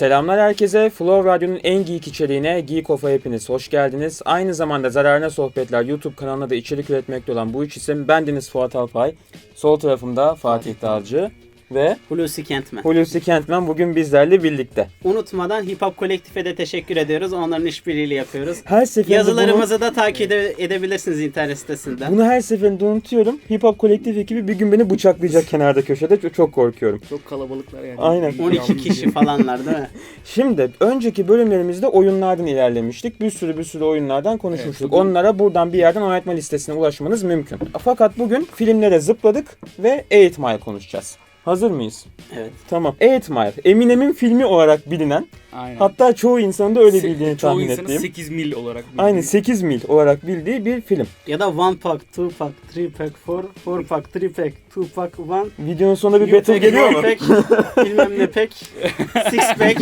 Selamlar herkese. Flow Radyo'nun en geek içeriğine Geek Off'a hepiniz hoş geldiniz. Aynı zamanda Zararına Sohbetler YouTube kanalına da içerik üretmekte olan bu üç isim bendeniz Fuat Alpay. Sol tarafımda Fatih Dağcı ve Hulusi Kentmen. Hulusi Kentmen bugün bizlerle birlikte. Unutmadan Hip Hop Kolektif'e de teşekkür ediyoruz. Onların işbirliğiyle yapıyoruz. Her seferinde Yazılarımızı da takip ede- edebilirsiniz internet sitesinden. bunu, bunu her seferinde unutuyorum. Hip Hop Kolektif ekibi bir gün beni bıçaklayacak kenarda köşede. Çok, çok korkuyorum. Çok kalabalıklar yani. Aynen. 12 kişi falanlar değil mi? Şimdi önceki bölümlerimizde oyunlardan ilerlemiştik. Bir sürü bir sürü oyunlardan konuşmuştuk. Evet, bugün- Onlara buradan bir yerden oynatma listesine ulaşmanız mümkün. Fakat bugün filmlere zıpladık ve 8 Mile konuşacağız. Hazır mıyız? Evet. Tamam. 8 Mile. Eminem'in filmi olarak bilinen, Aynen. hatta çoğu insanın da öyle Se- bildiğini çoğu tahmin insanın ettiğim. 8 mil olarak bildiği. Aynen 8 mil olarak bildiği bir film. Ya da one pack, two pack, three pack, four, four pack, three pack, two pack, one. Videonun sonunda bir new battle pack, geliyor mu? Pack, bilmem ne pack, six pack.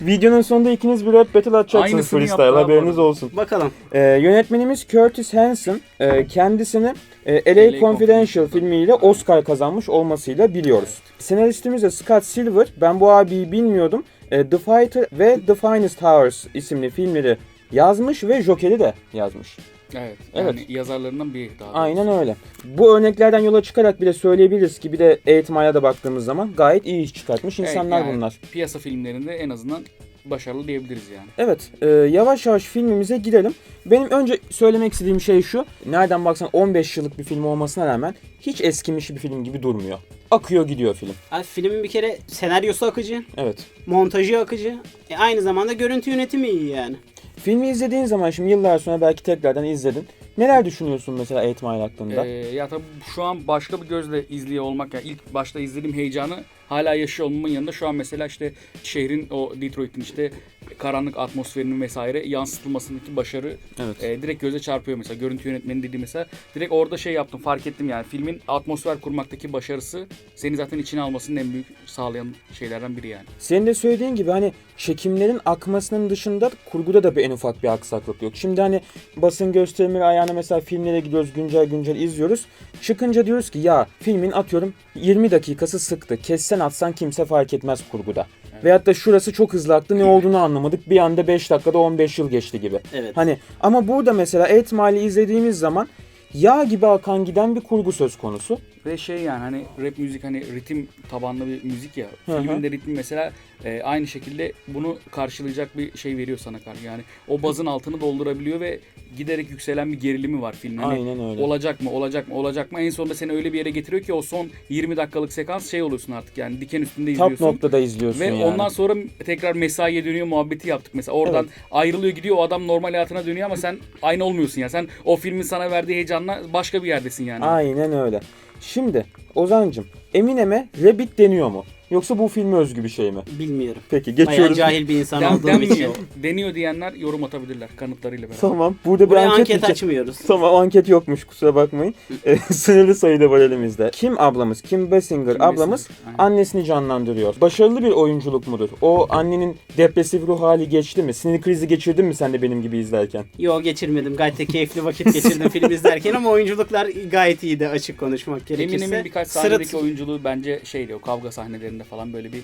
Videonun sonunda ikiniz bir rap battle atacaksınız Aynısını freestyle yaptı abi haberiniz olsun. Bakalım. Ee, yönetmenimiz Curtis Hanson e, kendisini e, LA, LA Confidential filmiyle Oscar kazanmış olmasıyla biliyoruz. Senaristimiz de Scott Silver. Ben bu abiyi bilmiyordum. E, The Fighter ve The Finest Hours isimli filmleri yazmış ve Joker'i de yazmış. Evet. Evet. Yani yazarlarından biri daha. Aynen öyle. Bu örneklerden yola çıkarak bile söyleyebiliriz ki bir de 8 Mile'a da baktığımız zaman gayet iyi iş çıkartmış Evet, insanlar yani bunlar. Piyasa filmlerinde en azından başarılı diyebiliriz yani. Evet, e, yavaş yavaş filmimize girelim. Benim önce söylemek istediğim şey şu. Nereden baksan 15 yıllık bir film olmasına rağmen hiç eskimiş bir film gibi durmuyor. Akıyor gidiyor film. Abi, filmin bir kere senaryosu akıcı, Evet. montajı akıcı. E, aynı zamanda görüntü yönetimi iyi yani. Filmi izlediğin zaman şimdi yıllar sonra belki tekrardan izledin. Neler düşünüyorsun mesela 8 Mile hakkında? Ee, ya tabii şu an başka bir gözle izliyor olmak yani ilk başta izlediğim heyecanı hala yaşıyor olmamın yanında. Şu an mesela işte şehrin o Detroit'in işte karanlık atmosferinin vesaire yansıtılmasındaki başarı Evet. e, direkt göze çarpıyor mesela. Görüntü yönetmeni dediği mesela direkt orada şey yaptım fark ettim yani filmin atmosfer kurmaktaki başarısı seni zaten içine almasının en büyük sağlayan şeylerden biri yani. Senin de söylediğin gibi hani çekimlerin akmasının dışında kurguda da bir en ufak bir aksaklık yok. Şimdi hani basın gösterimleri ayağına mesela filmlere gidiyoruz güncel güncel izliyoruz. Çıkınca diyoruz ki ya filmin atıyorum 20 dakikası sıktı. Kessen atsan kimse fark etmez kurguda. Veyahut da şurası çok hızlı aktı ne olduğunu anlamadık. Bir anda 5 dakikada 15 yıl geçti gibi. Evet. Hani ama burada mesela 8 Mile'i izlediğimiz zaman yağ gibi akan giden bir kurgu söz konusu. Ve şey yani hani rap müzik hani ritim tabanlı bir müzik ya. Hı hı. Filmin de ritmi mesela e, aynı şekilde bunu karşılayacak bir şey veriyor sana karşı. Yani o bazın altını doldurabiliyor ve giderek yükselen bir gerilimi var filmin. Hani Aynen öyle. Olacak mı, olacak mı, olacak mı? En sonunda seni öyle bir yere getiriyor ki o son 20 dakikalık sekans şey oluyorsun artık yani diken üstünde Top izliyorsun. noktada izliyorsun Ve yani. ondan sonra tekrar mesaiye dönüyor muhabbeti yaptık mesela. Oradan Evet. ayrılıyor gidiyor o adam normal hayatına dönüyor ama sen aynı olmuyorsun ya. Sen o filmin sana verdiği heyecanla başka bir yerdesin yani. Aynen öyle. Şimdi Ozan'cım Eminem'e Rabbit deniyor mu? Yoksa bu filme özgü bir şey mi? Bilmiyorum. Peki Bayağı geçiyoruz. cahil bir insan Den- olduğum denmiyor. için. Deniyor diyenler yorum atabilirler kanıtlarıyla beraber. Tamam. Burada bir Buraya anket, anket açmıyoruz. Tamam anket yokmuş kusura bakmayın. E, Sınırlı sayıda var elimizde. Kim ablamız, Kim Basinger Kim ablamız Basinger, aynen. annesini canlandırıyor. Başarılı bir oyunculuk mudur? O annenin depresif ruh hali geçti mi? Sinir krizi geçirdin mi sen de benim gibi izlerken? Yo geçirmedim. Gayet de keyifli vakit geçirdim film izlerken ama oyunculuklar gayet iyiydi açık konuşmak gerekirse. Eminem'in birkaç Sırıt- sahnedeki oyunculuğu bence şeydi o kavga sahnelerinde falan böyle bir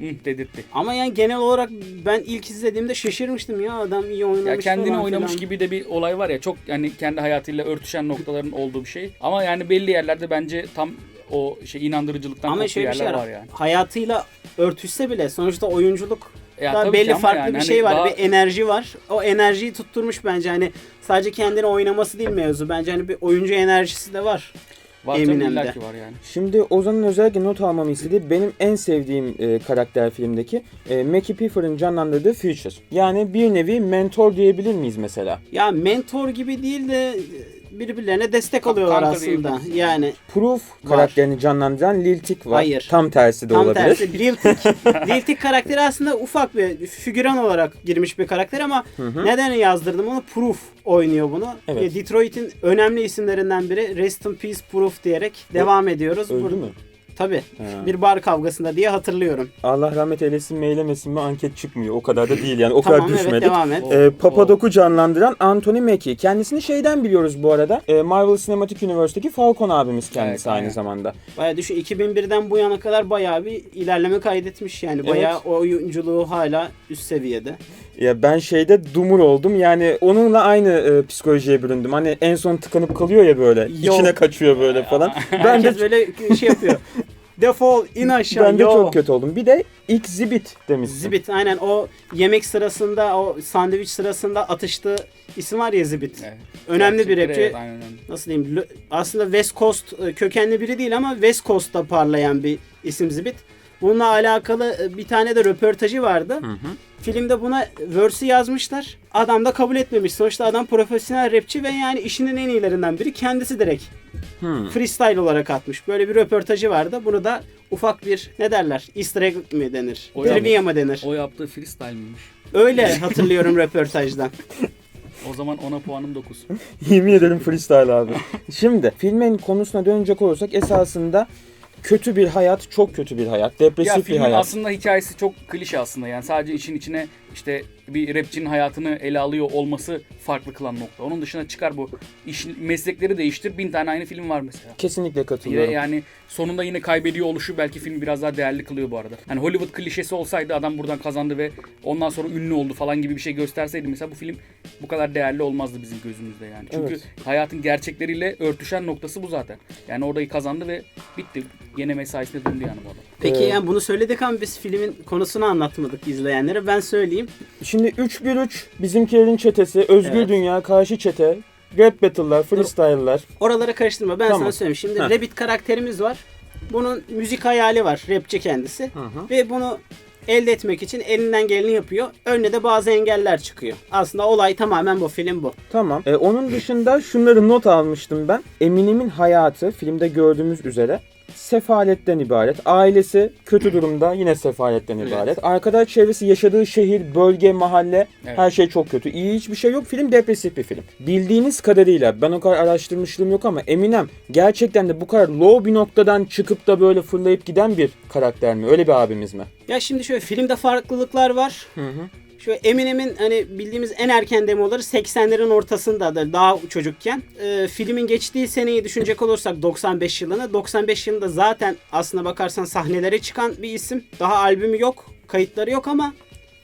dedirtti. Ama yani genel olarak ben ilk izlediğimde şaşırmıştım ya adam iyi oynamış Ya kendini falan oynamış filan. gibi de bir olay var ya çok yani kendi hayatıyla örtüşen noktaların olduğu bir şey. Ama yani belli yerlerde bence tam o şey inandırıcılıktan Ama koptuğu şöyle bir şey yerler var. var yani. Hayatıyla örtüşse bile sonuçta oyunculuk Ya da tabii belli ama farklı yani bir hani şey var. daha- Bir enerji var. O enerjiyi tutturmuş bence hani sadece kendini oynaması değil mevzu. Bence hani bir oyuncu enerjisi de var. Var Eminem'de. var yani. Şimdi Ozan'ın özellikle not almamı istediği benim en sevdiğim e, karakter filmdeki e, Mackie Pfeffer'ın canlandırdığı Future. Yani bir nevi mentor diyebilir miyiz mesela? Ya mentor gibi değil de birbirlerine destek Ka- oluyorlar kanka aslında. diyebiliriz. Yani Proof karakterini canlandıran Lil Tik var. Hayır. Tam tersi de tam olabilir. tersi Lil Tik. Lil Tik karakteri aslında ufak bir figüran olarak girmiş bir karakter ama neden yazdırdım onu? Proof oynuyor bunu. Evet. E, Detroit'in önemli isimlerinden biri Rest in Peace Proof diyerek devam ediyoruz. Öldü Bur- mü? Tabii. Ha. Bir bar kavgasında diye hatırlıyorum. Allah rahmet eylesin mi eylemesin mi anket çıkmıyor. O kadar da değil yani. O tamam kadar evet düşmedik. devam et. Ee, Papadok'u canlandıran Anthony Mackie. Kendisini şeyden biliyoruz bu arada. Ee, Marvel Cinematic Universe'deki Falcon abimiz kendisi Evet, aynı aynen. zamanda. Baya düşün 2001'den bu yana kadar bayağı bir ilerleme kaydetmiş yani. Bayağı oyunculuğu hala üst seviyede. Ya ben şeyde dumur oldum. Yani onunla aynı e, psikolojiye büründüm. Hani en son tıkanıp kalıyor ya böyle. Yo. içine kaçıyor böyle falan. ben de Herkes böyle şey yapıyor. Defol in aşağı. ben de yo. çok kötü oldum. Bir de Exhibit demişsin. Zibit aynen o yemek sırasında o sandviç sırasında atıştığı isim var ya Zibit. Evet. Önemli bir Gerçekleri, rapçi. evet, aynen öyle. Nasıl diyeyim? Lö- Aslında West Coast e, kökenli biri değil ama West Coast'ta parlayan bir isim Zibit. Bununla alakalı e, bir tane de röportajı vardı. Filmde buna verse'ü yazmışlar. Adam da kabul etmemiş. Sonuçta adam profesyonel rapçi ve yani işinin en iyilerinden biri kendisi direkt Hmm. freestyle olarak atmış. Böyle bir röportajı vardı. Bunu da ufak bir ne derler? Easter egg mi denir? O Trivia mı denir? O yaptığı freestyle miymiş? Öyle hatırlıyorum röportajdan. O zaman ona puanım 9. Yemin ederim freestyle abi. Şimdi filmin konusuna dönecek olursak esasında kötü bir hayat, çok kötü bir hayat, ya depresif bir filmin hayat. aslında hikayesi çok klişe aslında yani sadece için içine işte bir rapçinin hayatını ele alıyor olması farklı kılan nokta. Onun dışına çıkar bu iş, meslekleri değiştir bin tane aynı film var mesela. Kesinlikle Ve katılıyorum. yani sonunda yine kaybediyor oluşu belki filmi biraz daha değerli kılıyor bu arada. Hani Hollywood klişesi olsaydı adam buradan kazandı ve ondan sonra ünlü oldu falan gibi bir şey gösterseydi mesela bu film bu kadar değerli olmazdı bizim gözümüzde yani. Çünkü Evet. hayatın gerçekleriyle örtüşen noktası bu zaten. Yani orayı kazandı ve bitti. Yine mesaisine döndü yani bu adam. Peki Ee, yani bunu söyledik ama biz filmin konusunu anlatmadık izleyenlere. Ben söyleyeyim. Şimdi 3-1-3 bizimkilerin çetesi, özgür Evet. dünya, karşı çete, rap battle'lar, freestyle'lar. Oraları karıştırma. Ben Tamam. sana söyleyeyim. Şimdi Heh. Rabbit karakterimiz var. Bunun müzik hayali var. Rapçi kendisi. hı. Ve bunu elde etmek için elinden geleni yapıyor. Önüne de bazı engeller çıkıyor. Aslında olay tamamen bu. Film bu. Tamam. Ee, onun dışında şunları not almıştım ben. Eminem'in hayatı filmde gördüğümüz üzere sefaletten ibaret. Ailesi kötü durumda yine sefaletten Evet. ibaret. Arkadaş çevresi yaşadığı şehir, bölge, mahalle Evet. her şey çok kötü. İyi hiçbir şey yok. Film depresif bir film. Bildiğiniz kadarıyla ben o kadar araştırmışlığım yok ama Eminem gerçekten de bu kadar low bir noktadan çıkıp da böyle fırlayıp giden bir karakter mi? Öyle bir abimiz mi? Ya şimdi şöyle filmde farklılıklar var. Hı hı. Şöyle Eminem'in hani bildiğimiz en erken demoları 80'lerin ortasında da daha çocukken. Ee, filmin geçtiği seneyi düşünecek olursak 95 yılını. 95 yılında zaten aslına bakarsan sahnelere çıkan bir isim. Daha albümü yok, kayıtları yok ama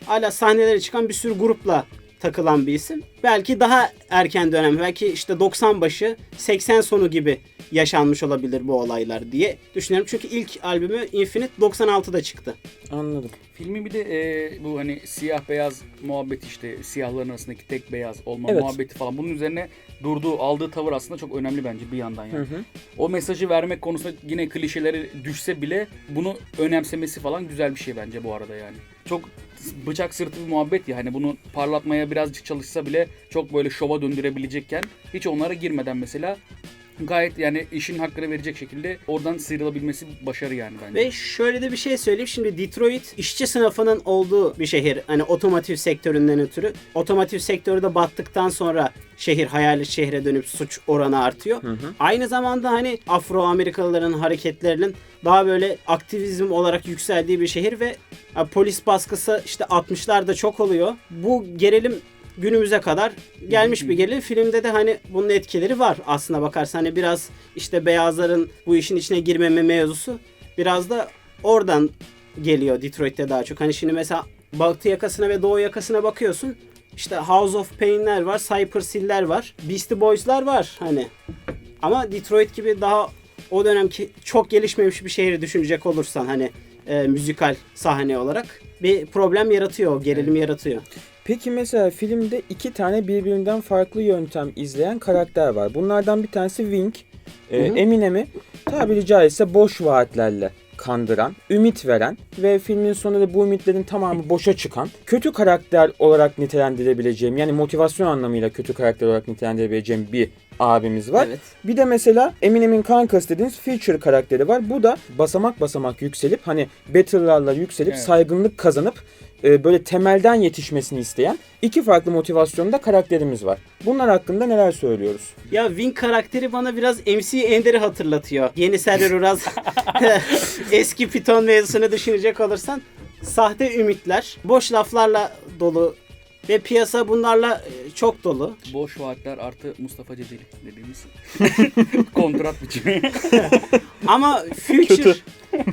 hala sahnelere çıkan bir sürü grupla takılan bir isim. Belki daha erken dönem, belki işte 90 başı, 80 sonu gibi yaşanmış olabilir bu olaylar diye düşünüyorum. Çünkü ilk albümü Infinite 96'da çıktı. Anladım. Filmi bir de e, bu hani siyah beyaz muhabbet işte siyahların arasındaki tek beyaz olma Evet. muhabbeti falan bunun üzerine durduğu aldığı tavır aslında çok önemli bence bir yandan yani. Hı hı. O mesajı vermek konusunda yine klişeleri düşse bile bunu önemsemesi falan güzel bir şey bence bu arada yani. Çok bıçak sırtı bir muhabbet ya hani bunu parlatmaya birazcık çalışsa bile çok böyle şova döndürebilecekken hiç onlara girmeden mesela gayet yani işin hakkını verecek şekilde oradan sıyrılabilmesi başarı yani bence. Ve şöyle de bir şey söyleyeyim. Şimdi Detroit işçi sınıfının olduğu bir şehir. Hani otomotiv sektöründen ötürü. Otomotiv sektörü de battıktan sonra şehir hayalet şehre dönüp suç oranı artıyor. Aynı zamanda hani Afro Amerikalıların hareketlerinin daha böyle aktivizm olarak yükseldiği bir şehir ve ha, polis baskısı işte 60'larda çok oluyor. Bu gerilim günümüze kadar gelmiş bir gerilim. Filmde de hani bunun etkileri var aslına bakarsan. Hani biraz işte beyazların bu işin içine girmeme mevzusu biraz da oradan geliyor Detroit'te daha çok. Hani şimdi mesela batı yakasına ve doğu yakasına bakıyorsun. İşte House of Pain'ler var, Cypress Hill'ler var, Beastie Boys'lar var hani. Ama Detroit gibi daha o dönemki çok gelişmemiş bir şehri düşünecek olursan hani e, müzikal sahne olarak bir problem yaratıyor, gerilim yaratıyor. Peki mesela filmde iki tane birbirinden farklı yöntem izleyen karakter var. Bunlardan bir tanesi Wink. Hı. Eminem'i tabiri caizse boş vaatlerle kandıran, ümit veren ve filmin sonunda bu ümitlerin tamamı boşa çıkan kötü karakter olarak nitelendirebileceğim yani motivasyon anlamıyla kötü karakter olarak nitelendirebileceğim bir abimiz var. Evet. Bir de mesela Eminem'in kankası dediğiniz Feature karakteri var. Bu da basamak basamak yükselip hani battle'larla yükselip Evet. saygınlık kazanıp e, böyle temelden yetişmesini isteyen iki farklı motivasyonda karakterimiz var. Bunlar hakkında neler söylüyoruz? Ya Wing karakteri bana biraz MC Ender'i hatırlatıyor. Yeni Serdar Uraz eski Python mevzusunu düşünecek olursan sahte ümitler, boş laflarla dolu ve piyasa bunlarla e, çok dolu. Boş vaatler artı Mustafa Ceceli dediğimiz kontrat biçimi. Ama Future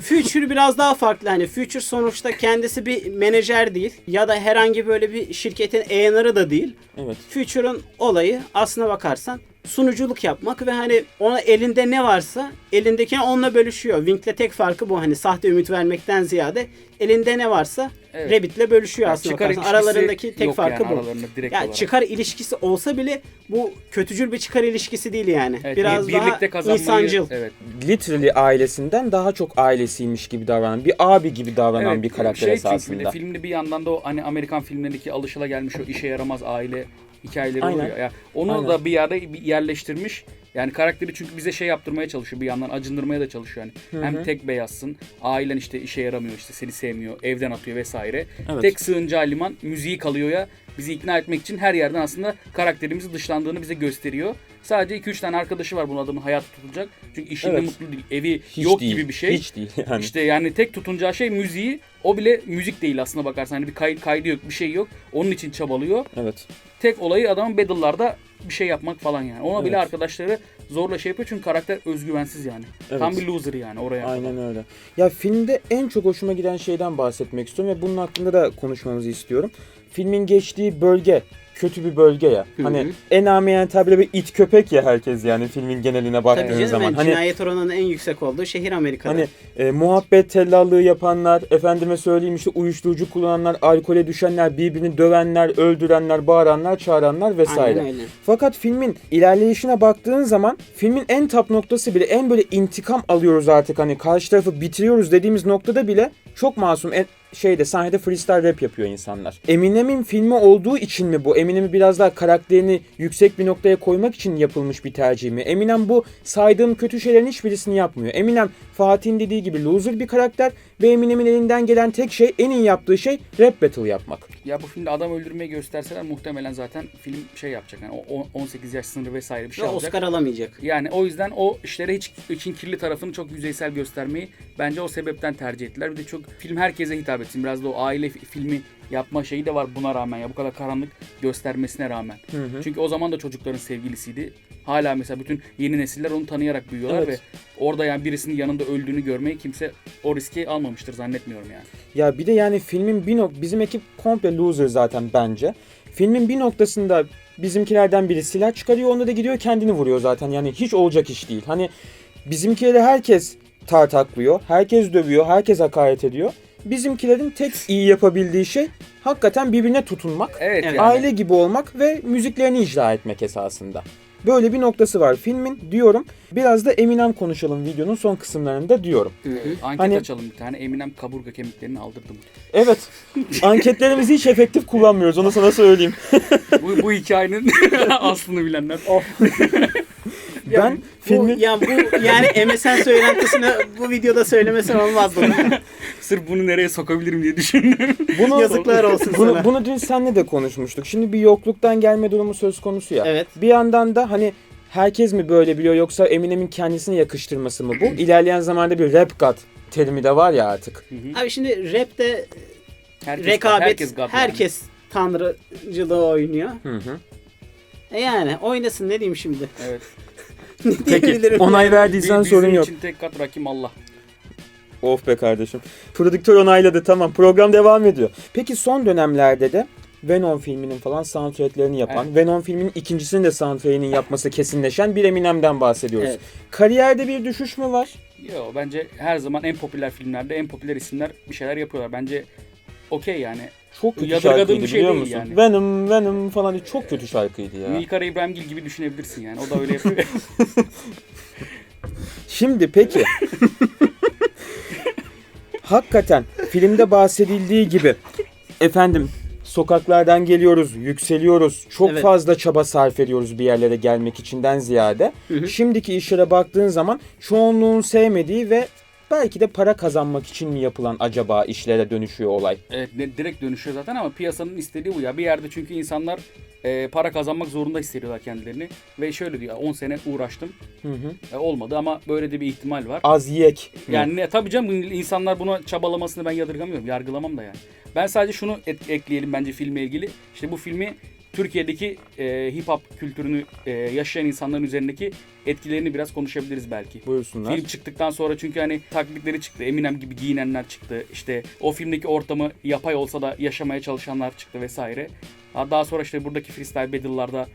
Future biraz daha farklı. Hani Future sonuçta kendisi bir menajer değil ya da herhangi böyle bir şirketin A&R'ı da değil. Evet. Future'ın olayı aslına bakarsan sunuculuk yapmak ve hani ona elinde ne varsa elindekini onunla bölüşüyor. Wing'le tek farkı bu hani sahte ümit vermekten ziyade elinde ne varsa Evet. Rabbit'le bölüşüyor Yani aslında çıkar Aralarındaki tek yok farkı yani bu. Yani olarak. çıkar ilişkisi olsa bile bu kötücül bir çıkar ilişkisi değil yani. Evet, Biraz birlikte daha kazanmayı, insancıl. Evet. Literally ailesinden daha çok ailesiymiş gibi davranan, bir abi gibi davranan Evet, bir karakter şey çünkü bir de esasında. filmde bir yandan da o hani Amerikan filmlerindeki alışılagelmiş o işe yaramaz aile hikayeleri Aynen. oluyor. Ya onu Aynen. da bir yerde bir yerleştirmiş. Yani karakteri çünkü bize şey yaptırmaya çalışıyor bir yandan acındırmaya da çalışıyor yani. Hem tek beyazsın, ailen işte işe yaramıyor işte seni sevmiyor, evden atıyor vesaire. Evet. Tek sığınacağı liman müziği kalıyor ya. Bizi ikna etmek için her yerden aslında karakterimizi dışlandığını bize gösteriyor. Sadece 2-3 tane arkadaşı var bunun adamın hayat tutulacak. Çünkü işinde Evet. mutlu değil, evi Hiç yok değil, gibi bir şey. Hiç değil yani. İşte yani tek tutunacağı şey müziği. O bile müzik değil aslında bakarsan. Hani bir kay- kaydı yok, bir şey yok. Onun için çabalıyor. Evet. Tek olayı adamın battle'larda bir şey yapmak falan yani. Ona bile Evet. arkadaşları zorla şey yapıyor çünkü karakter özgüvensiz yani. Evet. Tam bir loser yani oraya. Aynen öyle. Ya filmde en çok hoşuma giden şeyden bahsetmek istiyorum ve bunun hakkında da konuşmamızı istiyorum. Filmin geçtiği bölge kötü bir bölge ya. Hı hı. Hani en amiyen tabirle bir it köpek ya herkes yani filmin geneline baktığın zaman. yani Hani cinayet oranının en yüksek olduğu şehir Amerika'da. Hani e, muhabbet tellallığı yapanlar, efendime söyleyeyim işte uyuşturucu kullananlar, alkole düşenler, birbirini dövenler, öldürenler, bağıranlar, çağıranlar vesaire. Aynen öyle. Fakat filmin ilerleyişine baktığın zaman filmin en tap noktası bile en böyle intikam alıyoruz artık hani karşı tarafı bitiriyoruz dediğimiz noktada bile çok masum en, şeyde sahnede freestyle rap yapıyor insanlar. Eminem'in filmi olduğu için mi bu? Eminem'i biraz daha karakterini yüksek bir noktaya koymak için yapılmış bir tercih mi? Eminem bu saydığım kötü şeylerin hiçbirisini yapmıyor. Eminem Fatih'in dediği gibi loser bir karakter ve Eminem'in elinden gelen tek şey en iyi yaptığı şey rap battle yapmak. Ya bu filmde adam öldürmeyi gösterseler muhtemelen zaten film şey yapacak. Yani o o- 18 yaş sınırı vesaire bir şey Ve alacak. Oscar alamayacak. Yani o yüzden o işlere hiç için kirli tarafını çok yüzeysel göstermeyi bence o sebepten tercih ettiler. Bir de çok film herkese hitap etsin. Biraz da o aile fi- filmi yapma şeyi de var buna rağmen ya bu kadar karanlık göstermesine rağmen. Çünkü o zaman da çocukların sevgilisiydi. Hala mesela bütün yeni nesiller onu tanıyarak büyüyorlar Evet. ve orada yani birisinin yanında öldüğünü görmeyi kimse o riski almamıştır zannetmiyorum yani. Ya bir de yani filmin bir nok bizim ekip komple loser zaten bence. Filmin bir noktasında bizimkilerden biri silah çıkarıyor onda da gidiyor kendini vuruyor zaten. Yani hiç olacak iş değil. Hani bizimkileri herkes tartaklıyor, herkes dövüyor, herkes hakaret ediyor. Bizimkilerin tek iyi yapabildiği şey hakikaten birbirine tutunmak, Evet, yani. aile gibi olmak ve müziklerini icra etmek esasında. Böyle bir noktası var filmin diyorum. Biraz da Eminem konuşalım videonun son kısımlarında diyorum. Anket Hani- açalım bir tane. Eminem kaburga kemiklerini aldırdı mı? Evet. Anketlerimizi hiç efektif kullanmıyoruz. Onu sana söyleyeyim. bu, bu hikayenin aslını bilenler. Ben Bu, filmi ya bu yani MSN söylentisini bu videoda söylemesen olmazdı. Sırf bunu nereye sokabilirim diye düşündüm. bunu Yazıklar olsun bunu, sana. bunu dün seninle de konuşmuştuk. Şimdi bir yokluktan gelme durumu söz konusu ya. Evet. Bir yandan da hani herkes mi böyle biliyor yoksa Eminem'in kendisine yakıştırması mı bu? İlerleyen zamanda bir rap god terimi de var ya artık. Abi şimdi rapte Herkes, rekabet herkes God yani. herkes tanrıcılığı oynuyor. Hı hı. E yani oynasın ne diyeyim şimdi? Evet. Ne Peki diyebilirim? onay verdiysen Bi- bizim sorun yok. için tek kat Rakim Allah. Of be kardeşim. Prodüktör onayladı tamam program devam ediyor. Peki son dönemlerde de Venom filminin falan soundtracklerini yapan, Evet. Venom filminin ikincisinin de soundtrack'inin yapması kesinleşen bir Eminem'den bahsediyoruz. Evet. Kariyerde bir düşüş mü var? Yo bence her zaman en popüler filmlerde en popüler isimler bir şeyler yapıyorlar. Bence okey yani. Çok kötü Yadırgadığım şarkıydı bir şey biliyor değil musun? yani. Venom, Venom falan diye çok kötü şarkıydı ya. Nilkara İbrahimgil gibi düşünebilirsin yani. O da öyle yapıyor. Şimdi peki. Hakikaten filmde bahsedildiği gibi efendim sokaklardan geliyoruz, yükseliyoruz. Çok Evet. fazla çaba sarf ediyoruz bir yerlere gelmek içinden ziyade. Hı hı. Şimdiki işlere baktığın zaman çoğunluğun sevmediği ve belki de para kazanmak için mi yapılan acaba işlere dönüşüyor olay? Evet direkt dönüşüyor zaten ama piyasanın istediği bu ya. Bir yerde çünkü insanlar e, para kazanmak zorunda hissediyorlar kendilerini. Ve şöyle diyor 10 sene uğraştım. Hı hı. E, olmadı ama böyle de bir ihtimal var. Az yiyek. mi? Yani ne, tabii canım insanlar buna çabalamasını ben yadırgamıyorum. Yargılamam da yani. Ben sadece şunu et- ekleyelim bence filme ilgili. İşte bu filmi Türkiye'deki e, hip hop kültürünü e, yaşayan insanların üzerindeki etkilerini biraz konuşabiliriz belki. Buyursunlar. Film çıktıktan sonra çünkü hani taklitleri çıktı. Eminem gibi giyinenler çıktı. İşte o filmdeki ortamı yapay olsa da yaşamaya çalışanlar çıktı vesaire. Ha, Daha sonra işte buradaki freestyle battle'larda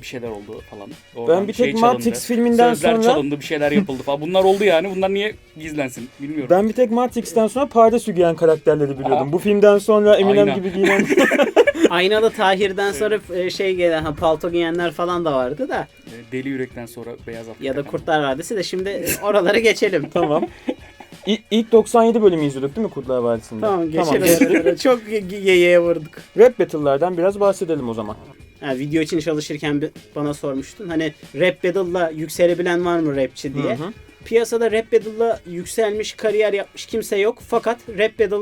bir şeyler oldu falan. Oradan Ben bir şey tek çalındı. Matrix filminden Sözler sonra çalındı, bir şeyler yapıldı falan. Bunlar oldu yani. Bunlar niye gizlensin bilmiyorum. ben bir tek Matrix'ten sonra Paris'i giyen karakterleri biliyordum. Aa. Bu filmden sonra Eminem Aynen. gibi giyinen Aynalı Tahir'den sonra e, şey gelen ha, palto giyenler falan da vardı da E, Deli Yürek'ten sonra Beyaz Afrika. ya da. Kurtlar Vadisi de şimdi e, oraları geçelim. tamam. İ- İlk 97 bölümü izliyorduk değil mi Kurtlar Vadisi'nde? Tamam geçelim. Çok yeyeye vurduk. Rap battle'lardan biraz bahsedelim o zaman. Ha, video için çalışırken bana sormuştun. Hani rap battle'la yükselebilen var mı rapçi diye. Hı hı. Piyasada rap battle'la yükselmiş, kariyer yapmış kimse yok. Fakat rap battle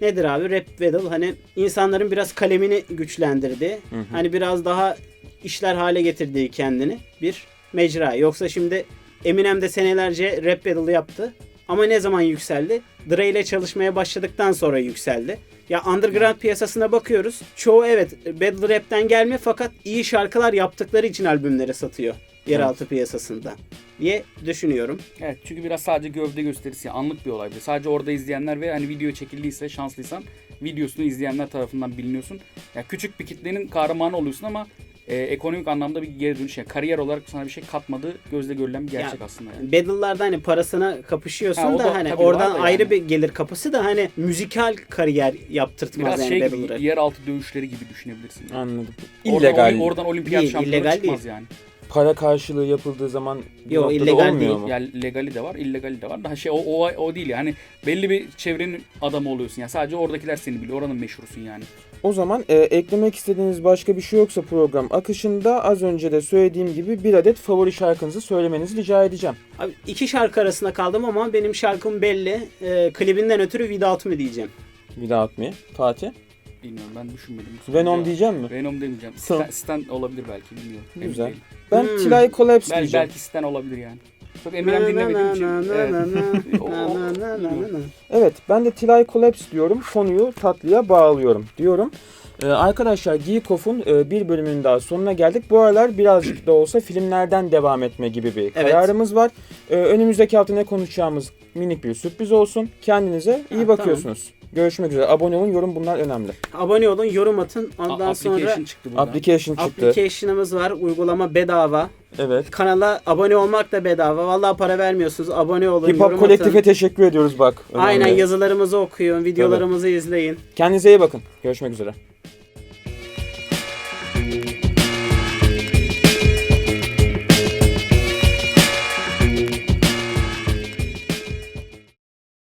nedir abi? Rap battle hani insanların biraz kalemini güçlendirdiği, hı. hani biraz daha işler hale getirdiği kendini bir mecra. Yoksa şimdi Eminem de senelerce rap battle yaptı. Ama ne zaman yükseldi? Dre ile çalışmaya başladıktan sonra yükseldi. Ya underground piyasasına bakıyoruz. Çoğu evet battle rap'ten gelme fakat iyi şarkılar yaptıkları için albümleri satıyor yeraltı piyasasında diye düşünüyorum. Evet çünkü biraz sadece gövde gösterisi yani anlık bir olay. Sadece orada izleyenler ve hani video çekildiyse şanslıysan videosunu izleyenler tarafından biliniyorsun. Ya küçük bir kitlenin kahramanı oluyorsun ama e, ekonomik anlamda bir geri dönüş. Yani kariyer olarak sana bir şey katmadığı gözle görülen bir gerçek Ya, aslında. Yani. Battle'larda hani parasına kapışıyorsun Ha, da, da hani oradan da ayrı yani. bir gelir kapısı da hani müzikal kariyer yaptırtmaz Biraz yani şey battle'ları. gibi yeraltı dövüşleri gibi düşünebilirsin. Yani. Anladım. Oradan, İllegal. oli- oradan olimpiyat Değil, şampiyonu illegal çıkmaz yani. Para karşılığı yapıldığı zaman bir noktada illegal olmuyor değil. mu? Yani legali de var, illegali de var. Daha şey o, o, o değil yani. Belli bir çevrenin adamı oluyorsun. Yani sadece oradakiler seni biliyor. Oranın meşhurusun yani. O zaman e, eklemek istediğiniz başka bir şey yoksa program akışında az önce de söylediğim gibi bir adet favori şarkınızı söylemenizi rica edeceğim. Abi iki şarkı arasında kaldım ama benim şarkım belli. Ee, klibinden ötürü Without Me diyeceğim. Without Me. Fatih. Bilmiyorum ben düşünmedim. Venom diyeceğim mi? Venom demeyeceğim. Tamam. Stan, Stan olabilir belki bilmiyorum. Emin Güzel. değilim. Ben Hmm. Tilay Collapse diyeceğim. belki Stan olabilir yani. Çok Eminem dinlemediğim için. Evet. O- o- Evet ben de Tilay Collapse diyorum. Konuyu tatlıya bağlıyorum diyorum. Ee, arkadaşlar Geek Off'un e, bir bölümünün daha sonuna geldik. Bu aralar birazcık da olsa filmlerden devam etme gibi bir kararımız var. Ee, önümüzdeki hafta ne konuşacağımız minik bir sürpriz olsun. Kendinize iyi Ha, bakıyorsunuz. Görüşmek üzere. Abone olun, yorum bunlar önemli. Abone olun, yorum atın. A- Ondan sonra application çıktı burada. Application çıktı. application'ımız var. Uygulama bedava. Evet. Kanala abone olmak da bedava. Vallahi para vermiyorsunuz. Abone olun, Hip Hop yorum Kolektif'e atın. teşekkür ediyoruz bak. Önemli. Aynen yazılarımızı okuyun, videolarımızı izleyin. Kendinize iyi bakın. Görüşmek üzere.